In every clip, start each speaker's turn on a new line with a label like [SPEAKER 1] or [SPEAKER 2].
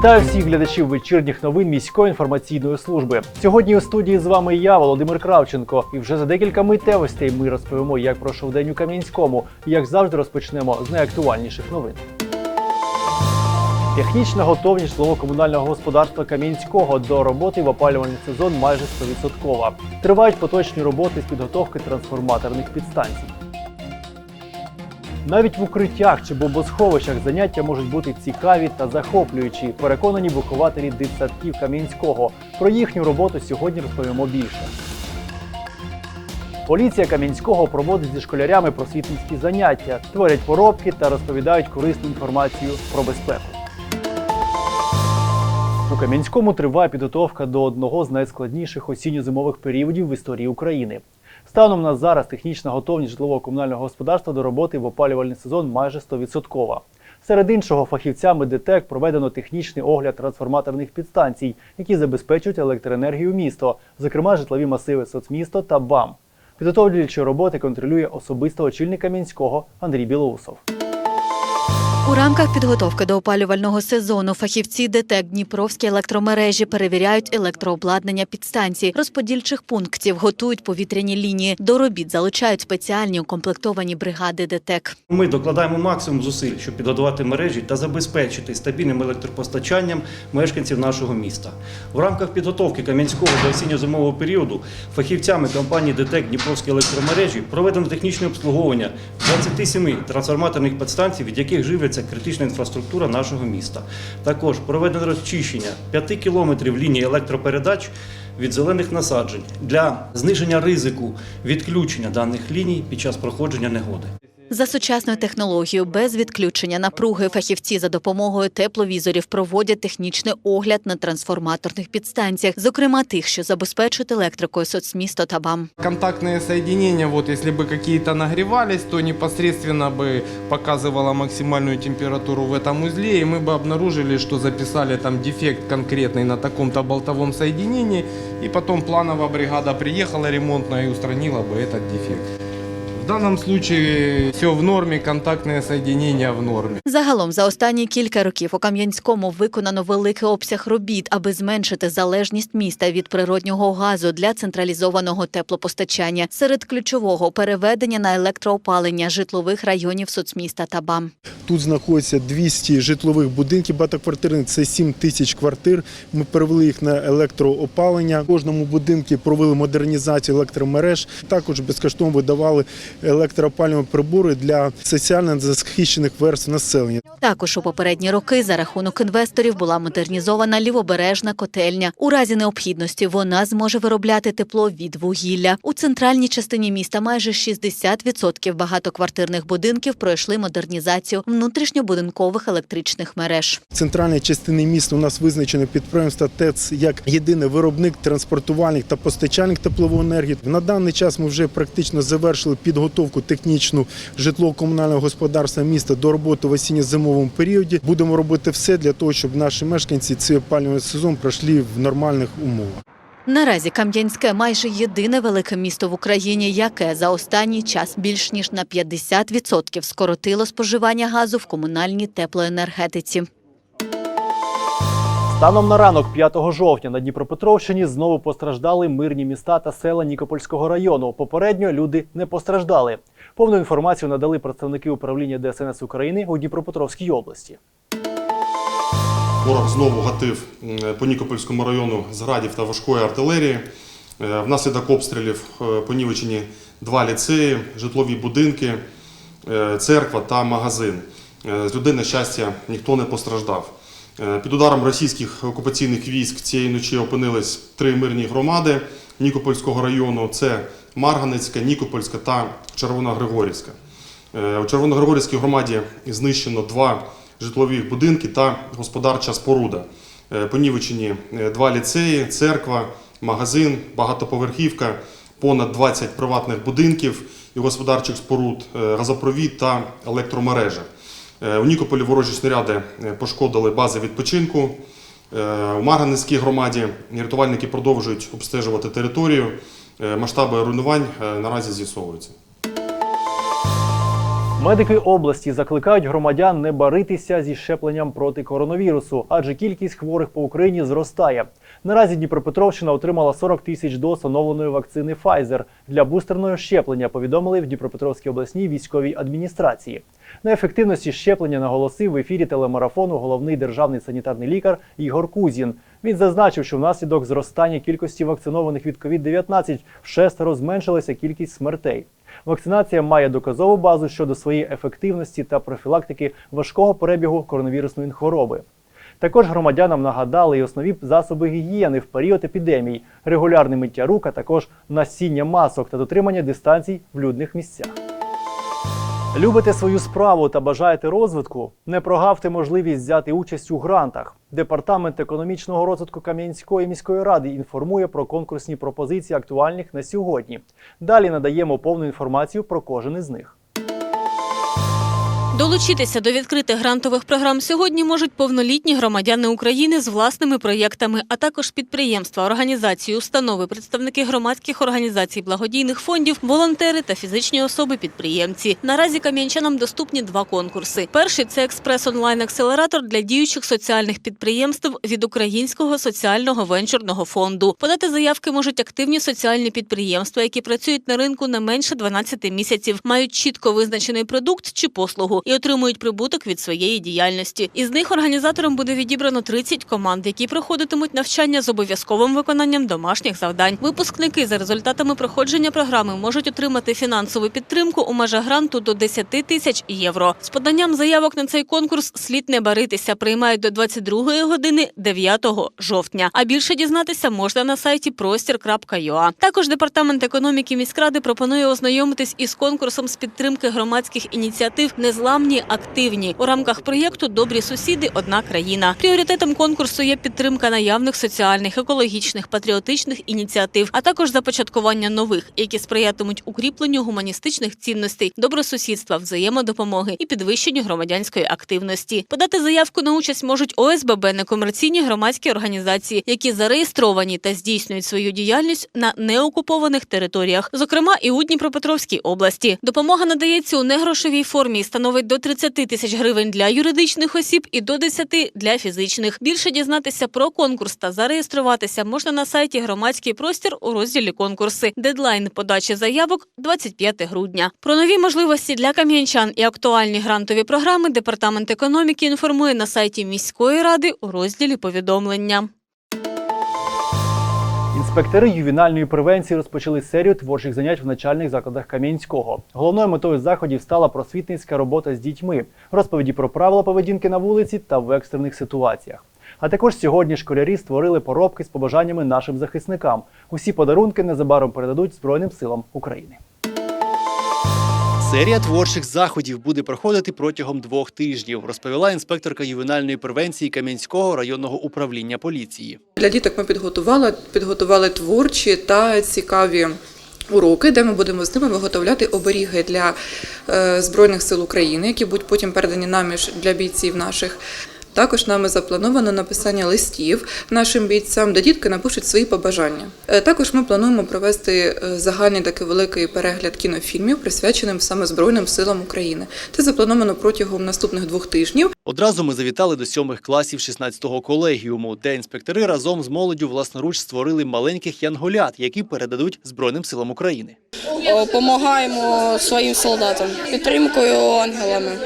[SPEAKER 1] Вітаю всіх глядачів вечірніх новин міської інформаційної служби. Сьогодні у студії з вами я, Володимир Кравченко. І вже за декілька миттєвостей ми розповімо, як пройшов день у Кам'янському. І як завжди розпочнемо з найактуальніших новин. Технічна готовність житлово-комунального господарства Кам'янського до роботи в опалювальний сезон майже 100%. Тривають поточні роботи з підготовки трансформаторних підстанцій. Навіть в укриттях чи бомбосховищах заняття можуть бути цікаві та захоплюючі. Переконані вихователі дитсадків Кам'янського. Про їхню роботу сьогодні розповімо більше. Поліція Кам'янського проводить зі школярями просвітницькі заняття, творять поробки та розповідають корисну інформацію про безпеку. У Кам'янському триває підготовка до одного з найскладніших осінньо-зимових періодів в історії України. Станом на зараз технічна готовність житлово-комунального господарства до роботи в опалювальний сезон майже 100%. Серед іншого, фахівцями ДТЕК проведено технічний огляд трансформаторних підстанцій, які забезпечують електроенергію місто, зокрема житлові масиви соцмісто та БАМ. Підготовлюючі роботи контролює особисто очільника мінського Андрій Білоусов.
[SPEAKER 2] У рамках підготовки до опалювального сезону фахівці ДТЕК Дніпровські електромережі перевіряють електрообладнання підстанцій, розподільчих пунктів, готують повітряні лінії. До робіт залучають спеціальні укомплектовані бригади ДТЕК.
[SPEAKER 3] Ми докладаємо максимум зусиль, щоб підготувати мережі та забезпечити стабільним електропостачанням мешканців нашого міста. В рамках підготовки Кам'янського до осінньо-зимового періоду фахівцями компанії ДТЕК Дніпровські електромережі проведено технічне обслуговування 27 трансформаторних підстанцій, від яких живиться критична інфраструктура нашого міста. Також проведено розчищення 5 кілометрів лінії електропередач від зелених насаджень для зниження ризику відключення даних ліній під час проходження негоди.
[SPEAKER 2] За сучасною технологією без відключення напруги фахівці за допомогою тепловізорів проводять технічний огляд на трансформаторних підстанціях, зокрема тих, що забезпечують електрикою соцмісто та БАМ.
[SPEAKER 4] Контактные соединения, вот если бы какие-то нагревались, то непосредственно бы показывала максимальную температуру в этом узле, и мы бы обнаружили, что записали там дефект конкретный на таком-то болтовом соединении, и потом плановая бригада приехала ремонтная и устранила бы этот дефект. В данном случае все в норме, контактные соединения в норме.
[SPEAKER 2] Загалом за останні кілька років у Кам'янському виконано великий обсяг робіт, аби зменшити залежність міста від природнього газу для централізованого теплопостачання. Серед ключового переведення на електроопалення житлових районів соцміста та БАМ.
[SPEAKER 5] Тут знаходиться 200 житлових будинків багатоквартирних, це 7 тисяч квартир. Ми перевели їх на електроопалення. В кожному будинку провели модернізацію електромереж. Також безкоштовно видавали електроопалювальні прибори для соціально захищених верств населення.
[SPEAKER 2] Також у попередні роки за рахунок інвесторів була модернізована лівобережна котельня. У разі необхідності вона зможе виробляти тепло від вугілля. У центральній частині міста майже 60% багатоквартирних будинків пройшли модернізацію внутрішньобудинкових електричних мереж.
[SPEAKER 5] В центральній частині міста у нас визначено підприємство ТЕЦ як єдиний виробник, транспортувальник та постачальник теплової енергії. На даний час ми вже практично завершили підготовку технічну житлово-комунального господарства міста до роботи в осінньо-зимовому періоді. Будемо робити все для того, щоб наші мешканці цей опалювальний сезон пройшли в нормальних умовах.
[SPEAKER 2] Наразі Кам'янське майже єдине велике місто в Україні, яке за останній час більш ніж на 50% скоротило споживання газу в комунальній теплоенергетиці.
[SPEAKER 1] Станом на ранок 5 жовтня на Дніпропетровщині знову постраждали мирні міста та села Нікопольського району. Попередньо люди не постраждали. Повну інформацію надали представники управління ДСНС України у Дніпропетровській області.
[SPEAKER 6] Ворог знову гатив по Нікопольському району з градів та важкої артилерії. Е, Внаслідок обстрілів е, понівечені два ліцеї, житлові будинки, е, церква та магазин. З людей, на щастя, ніхто не постраждав. Е, Під ударом російських окупаційних військ цієї ночі опинились три мирні громади Нікопольського району: це Марганецька, Нікопольська та Червоногригорівська. Е, У Червоногригорівській громаді знищено два житлові будинки та господарча споруда. Е, Понівечені два ліцеї, церква, магазин, багатоповерхівка, понад 20 приватних будинків і господарчих споруд, газопровід та електромережа. Е, У Нікополі ворожі снаряди е, пошкодили бази відпочинку. Е, У Марганецькій громаді рятувальники продовжують обстежувати територію. Е, Масштаби руйнувань е, наразі з'ясовуються.
[SPEAKER 1] Медики області закликають громадян не баритися зі щепленням проти коронавірусу, адже кількість хворих по Україні зростає. Наразі Дніпропетровщина отримала 40 тисяч доз оновленої вакцини Pfizer для бустерного щеплення. Повідомили в Дніпропетровській обласній військовій адміністрації. На ефективності щеплення наголосив в ефірі телемарафону головний державний санітарний лікар Ігор Кузін. Він зазначив, що внаслідок зростання кількості вакцинованих від COVID-19 вшестеро зменшилася кількість смертей. Вакцинація має доказову базу щодо своєї ефективності та профілактики важкого перебігу коронавірусної хвороби. Також громадянам нагадали й основні засоби гігієни в період епідемії, регулярне миття рук, а також насіння масок та дотримання дистанцій в людних місцях. Любите свою справу та бажаєте розвитку? Не прогавте можливість взяти участь у грантах. Департамент економічного розвитку Кам'янської міської ради інформує про конкурсні пропозиції актуальних на сьогодні. Далі надаємо повну інформацію про кожен із них.
[SPEAKER 7] Долучитися до відкритих грантових програм сьогодні можуть повнолітні громадяни України з власними проєктами, а також підприємства, організації, установи, представники громадських організацій, благодійних фондів, волонтери та фізичні особи-підприємці. Наразі кам'янчанам доступні два конкурси. Перший це експрес-онлайн-акселератор для діючих соціальних підприємств від Українського соціального венчурного фонду. Подати заявки можуть активні соціальні підприємства, які працюють на ринку не менше 12 місяців, мають чітко визначений продукт чи послугу і отримують прибуток від своєї діяльності. Із них організатором буде відібрано 30 команд, які проходитимуть навчання з обов'язковим виконанням домашніх завдань. Випускники за результатами проходження програми можуть отримати фінансову підтримку у межах гранту до 10 тисяч євро. З поданням заявок на цей конкурс слід не баритися. Приймають до 22 години 9 жовтня. А більше дізнатися можна на сайті простір.ua. Також департамент економіки міськради пропонує ознайомитись із конкурсом з підтримки громадських ініціатив Незламні активні у рамках проєкту Добрі сусіди одна країна. Пріоритетом конкурсу є підтримка наявних соціальних, екологічних, патріотичних ініціатив, а також започаткування нових, які сприятимуть укріпленню гуманістичних цінностей, добросусідства, взаємодопомоги і підвищенню громадянської активності. Подати заявку на участь можуть ОСББ, некомерційні громадські організації, які зареєстровані та здійснюють свою діяльність на неокупованих територіях, зокрема і у Дніпропетровській області. Допомога надається у негрошовій формі і становить до 30 тисяч гривень для юридичних осіб і до 10 для фізичних. Більше дізнатися про конкурс та зареєструватися можна на сайті Громадський простір у розділі конкурси. Дедлайн подачі заявок 25 грудня. Про нові можливості для кам'янчан і актуальні грантові програми департамент економіки інформує на сайті міської ради у розділі повідомлення.
[SPEAKER 1] Інспектори ювенальної превенції розпочали серію творчих занять в начальних закладах Кам'янського. Головною метою заходів стала просвітницька робота з дітьми, розповіді про правила поведінки на вулиці та в екстрених ситуаціях. А також сьогодні школярі створили поробки з побажаннями нашим захисникам. Усі подарунки незабаром передадуть Збройним силам України. Серія творчих заходів буде проходити протягом двох тижнів, розповіла інспекторка ювенальної превенції Кам'янського районного управління поліції.
[SPEAKER 8] Для діток ми підготували, підготували творчі та цікаві уроки, де ми будемо з ними виготовляти оберіги для е, Збройних сил України, які будуть потім передані нам для бійців наших. Також нами заплановано написання листів нашим бійцям, де дітки напишуть свої побажання. Е, Також ми плануємо провести е, загальний такий великий перегляд кінофільмів, присвяченим саме Збройним силам України. Це заплановано протягом наступних двох тижнів.
[SPEAKER 1] Одразу ми завітали до сьомих класів 16-го колегіуму, де інспектори разом з молоддю власноруч створили маленьких янголят, які передадуть Збройним силам України.
[SPEAKER 9] Допомагаємо своїм солдатам підтримкою ангелами.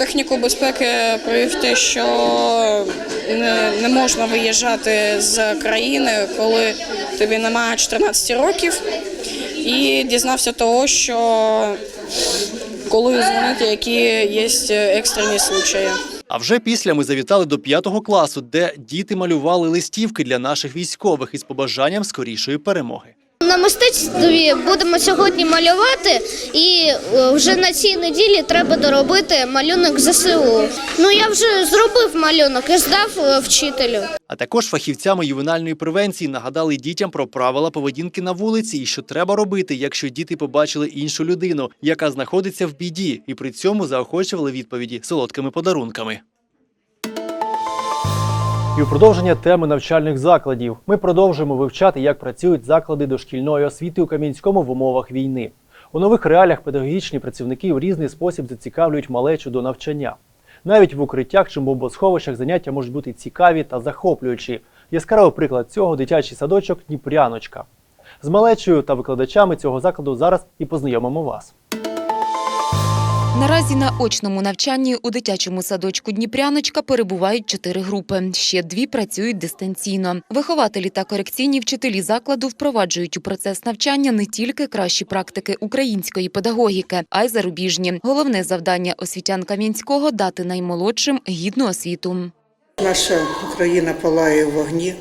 [SPEAKER 9] Техніку безпеки провів те, що не, можна виїжджати з країни, коли тобі немає 14 років. І дізнався того, що коли дзвонити, які є екстрені случаї.
[SPEAKER 1] А вже після ми завітали до п'ятого класу, де діти малювали листівки для наших військових із побажанням скорішої перемоги.
[SPEAKER 10] На мистецтві будемо сьогодні малювати, і е, вже на цій неділі треба доробити малюнок ЗСУ. Ну я вже зробив малюнок і здав е, вчителю.
[SPEAKER 1] А також фахівцями ювенальної превенції нагадали дітям про правила поведінки на вулиці і що треба робити, якщо діти побачили іншу людину, яка знаходиться в біді, і при цьому заохочували відповіді солодкими подарунками. І у продовження теми навчальних закладів ми продовжуємо вивчати, як працюють заклади дошкільної освіти у Кам'янському в умовах війни. У нових реаліях педагогічні працівники в різний спосіб зацікавлюють малечу до навчання. Навіть в укриттях чи бомбосховищах заняття можуть бути цікаві та захоплюючі. Яскравий приклад цього дитячий садочок Дніпряночка. З малечою та викладачами цього закладу зараз і познайомимо вас.
[SPEAKER 11] Наразі на очному навчанні у дитячому садочку Дніпряночка перебувають чотири групи. Ще дві працюють дистанційно. Вихователі та корекційні вчителі закладу впроваджують у процес навчання не тільки кращі практики української педагогіки, а й зарубіжні. Головне завдання освітян Кам'янського дати наймолодшим гідну освіту.
[SPEAKER 12] Наша Україна палає у вогні,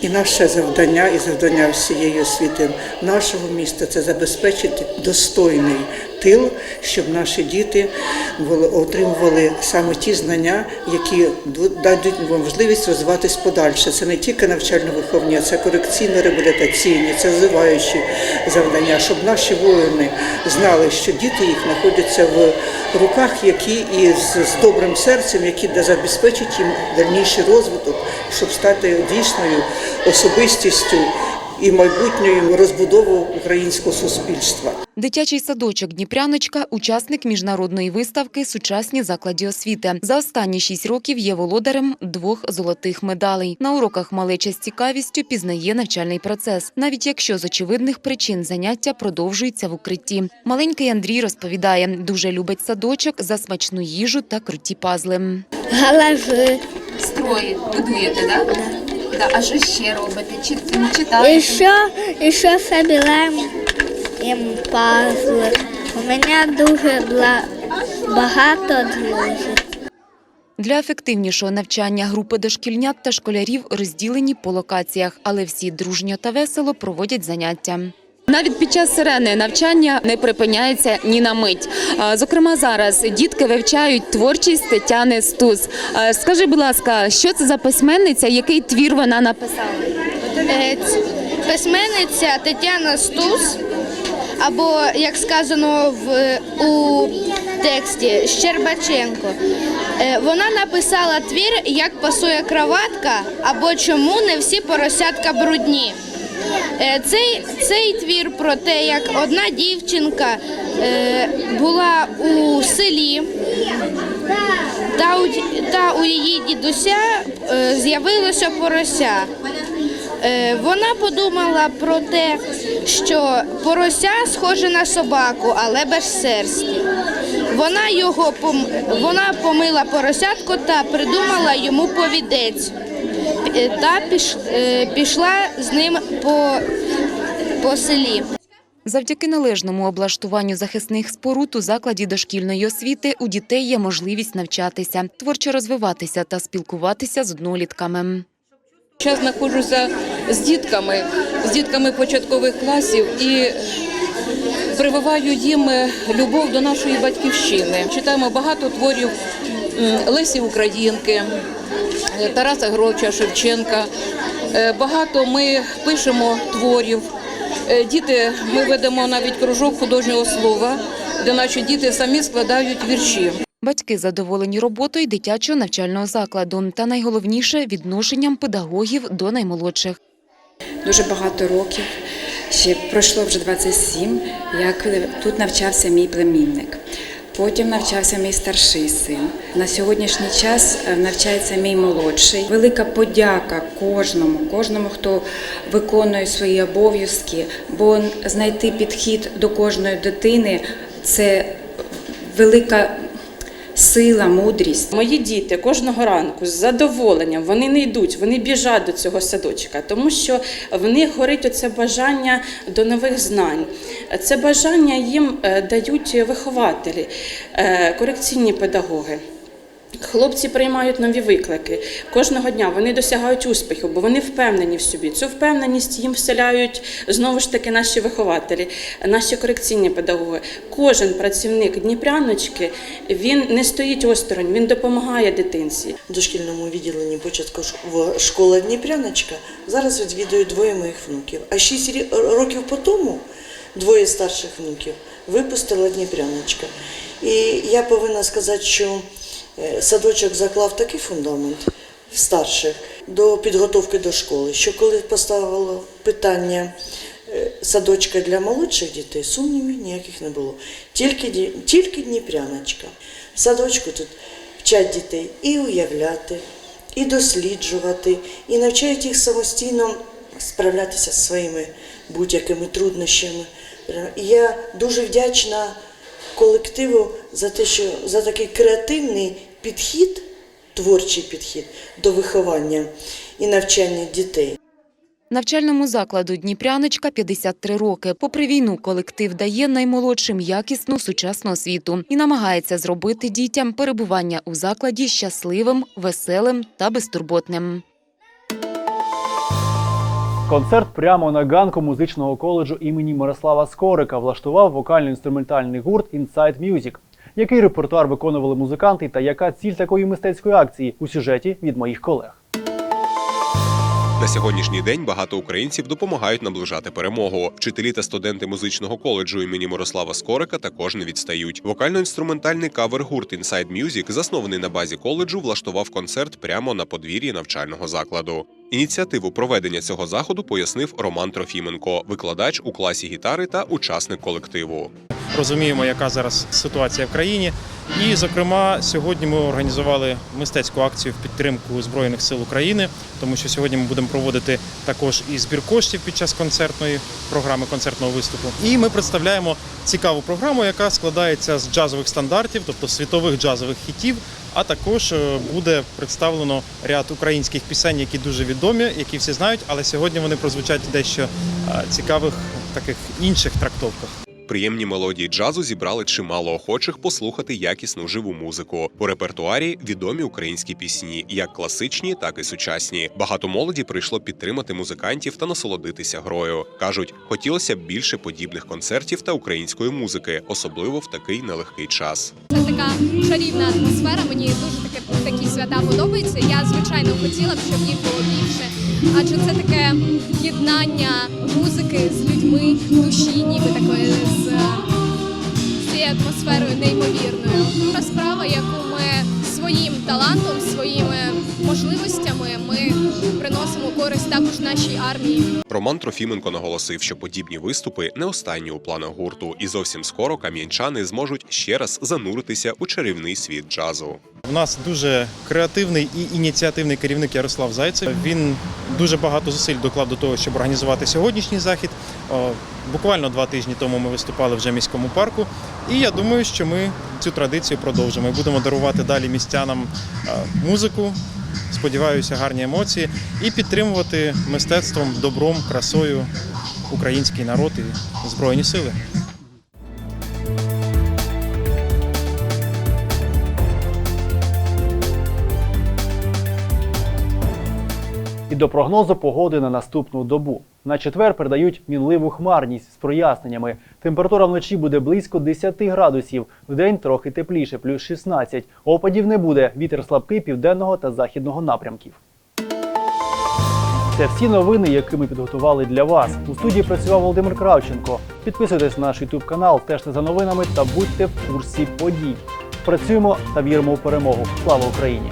[SPEAKER 12] і наше завдання, і завдання всієї освіти нашого міста це забезпечити достойний тил, щоб наші діти отримували саме ті знання, які ду- дадуть можливість розвиватись подальше. Це не тільки навчально-виховні, це корекційно-реабілітаційні, це розвиваючі завдання, щоб наші воїни знали, що діти їх знаходяться в руках, які і з, добрим серцем, які забезпечать їм дальніший розвиток, щоб стати дійсною особистістю і майбутньою розбудовою українського суспільства.
[SPEAKER 11] Дитячий садочок Дніпряночка учасник міжнародної виставки Сучасні закладі освіти. За останні шість років є володарем двох золотих медалей. На уроках малеча з цікавістю пізнає навчальний процес, навіть якщо з очевидних причин заняття продовжуються в укритті. Маленький Андрій розповідає, дуже любить садочок за смачну їжу та круті пазли.
[SPEAKER 10] Галажи.
[SPEAKER 11] Строї будуєте, да? Да. А що ще робите? Чи
[SPEAKER 10] І що, і що собираємо їм пазли. У мене дуже бла- багато друзів.
[SPEAKER 11] Для ефективнішого навчання групи дошкільнят та школярів розділені по локаціях, але всі дружньо та весело проводять заняття. Навіть під час сирени навчання не припиняється ні на мить. Зокрема, зараз дітки вивчають творчість Тетяни Стус. Скажи, будь ласка, що це за письменниця, який твір вона написала?
[SPEAKER 10] Е, Письменниця Тетяна Стус, або, як сказано в, у тексті, Щербаченко. Е, Вона написала твір Як пасує краватка або Чому не всі поросятка брудні. Е, Цей, цей твір про те, як одна дівчинка е, була у селі, та у, та у її дідуся е, з'явилося порося. Вона подумала про те, що порося схоже на собаку, але без серсті. Вона його вона помила поросятко та придумала йому повідець. Е, Та піш... е, пішла з ним по, по селі.
[SPEAKER 11] Завдяки належному облаштуванню захисних споруд у закладі дошкільної освіти у дітей є можливість навчатися, творчо розвиватися та спілкуватися з однолітками.
[SPEAKER 13] Зараз знаходжуся з дітками, з дітками початкових класів і прививаю їм любов до нашої батьківщини. Читаємо багато творів Лесі Українки, е, Тараса Гроча, Шевченка. Е, Багато ми пишемо творів. Е, Діти, ми ведемо навіть кружок художнього слова, де наші діти самі складають вірші.
[SPEAKER 11] Батьки задоволені роботою дитячого навчального закладу та найголовніше відношенням педагогів до наймолодших.
[SPEAKER 14] дуже багато років. Ще пройшло вже 27, як тут навчався мій племінник. Потім навчався мій старший син. На сьогоднішній час е, навчається мій молодший. Велика подяка кожному, кожному, хто виконує свої обов'язки, бо знайти підхід до кожної дитини це велика сила, мудрість.
[SPEAKER 13] Мої діти кожного ранку з задоволенням вони не йдуть, вони біжать до цього садочка, тому що в них горить оце бажання до нових знань. Це бажання їм е, дають вихователі, е, корекційні педагоги. Хлопці приймають нові виклики. Кожного дня вони досягають успіху, бо вони впевнені в собі. Цю впевненість їм вселяють знову ж таки наші вихователі, наші корекційні педагоги. Кожен працівник Дніпряночки він не стоїть осторонь, він допомагає дитинці.
[SPEAKER 15] Дошкільному відділенні початкова школа Дніпряночка зараз відвідують двоє моїх внуків. А шість років по тому двоє старших внуків випустила Дніпряночка. І я повинна сказати, що е, садочок заклав такий фундамент старших до підготовки до школи, що коли поставило питання е, садочка для молодших дітей сумнівів ніяких не було. Тільки, тільки Дніпряночка. В садочку тут вчать дітей і уявляти, і досліджувати, і навчають їх самостійно справлятися зі своїми будь-якими труднощами. І я дуже вдячна колективу за те, що за такий креативний підхід, творчий підхід до виховання і навчання дітей.
[SPEAKER 11] Навчальному закладу Дніпряночка 53 роки. Попри війну, колектив дає наймолодшим якісну сучасну освіту і намагається зробити дітям перебування у закладі щасливим, веселим та безтурботним.
[SPEAKER 1] Концерт прямо на ганку музичного коледжу імені Мирослава Скорика влаштував вокально-інструментальний гурт Inside Music. Який репертуар виконували музиканти та яка ціль такої мистецької акції у сюжеті від моїх колег?
[SPEAKER 16] На сьогоднішній день багато українців допомагають наближати перемогу. Вчителі та студенти музичного коледжу імені Мирослава Скорика також не відстають. Вокально-інструментальний кавер-гурт Inside Music, заснований на базі коледжу, влаштував концерт прямо на подвір'ї навчального закладу. Ініціативу проведення цього заходу пояснив Роман Трофіменко, викладач у класі гітари та учасник колективу.
[SPEAKER 17] розуміємо, яка зараз ситуація в країні. І, зокрема, сьогодні ми організували мистецьку акцію в підтримку Збройних сил України, тому що сьогодні ми будемо проводити також і збір коштів під час концертної програми, концертного виступу. І ми представляємо цікаву програму, яка складається з джазових стандартів, тобто світових джазових хітів. А також е, буде представлено ряд українських пісень, які дуже відомі, які всі знають, але сьогодні вони прозвучать дещо е, цікавих таких інших трактовках.
[SPEAKER 16] Приємні мелодії джазу зібрали чимало охочих послухати якісну живу музику. У репертуарі відомі українські пісні, як класичні, так і сучасні. Багато молоді прийшло підтримати музикантів та насолодитися грою. кажуть, хотілося б більше подібних концертів та української музики, особливо в такий нелегкий час.
[SPEAKER 18] Це така чарівна атмосфера. Мені дуже таке такі свята подобаються. Я звичайно хотіла б, щоб їх було більше. Адже це таке єднання музики з людьми, душі, ніби такої з, цією атмосферою неймовірною. Та справа, яку ми своїм талантом, своїми можливостями ми приносимо користь також нашій армії.
[SPEAKER 16] Роман Трофіменко наголосив, що подібні виступи не останні у планах гурту, і зовсім скоро кам'янчани зможуть ще раз зануритися у чарівний світ джазу.
[SPEAKER 17] У нас дуже креативний і ініціативний керівник Ярослав Зайцев. Він дуже багато зусиль доклав до того, щоб організувати сьогоднішній захід. Буквально два тижні тому ми виступали вже в міському парку. І я думаю, що ми цю традицію продовжимо. І будемо дарувати далі містянам е, музику. Сподіваюся, гарні емоції і підтримувати мистецтвом, добром, красою український народ і збройні сили.
[SPEAKER 1] І до прогнозу погоди на наступну добу. На четвер передають мінливу хмарність з проясненнями. Температура вночі буде близько 10 градусів, вдень трохи тепліше, плюс 16. Опадів не буде. Вітер слабкий південного та західного напрямків. Це всі новини, які ми підготували для вас. У студії працював Володимир Кравченко. Підписуйтесь на наш YouTube канал, стежте за новинами та будьте в курсі подій. Працюємо та віримо у перемогу. Слава Україні!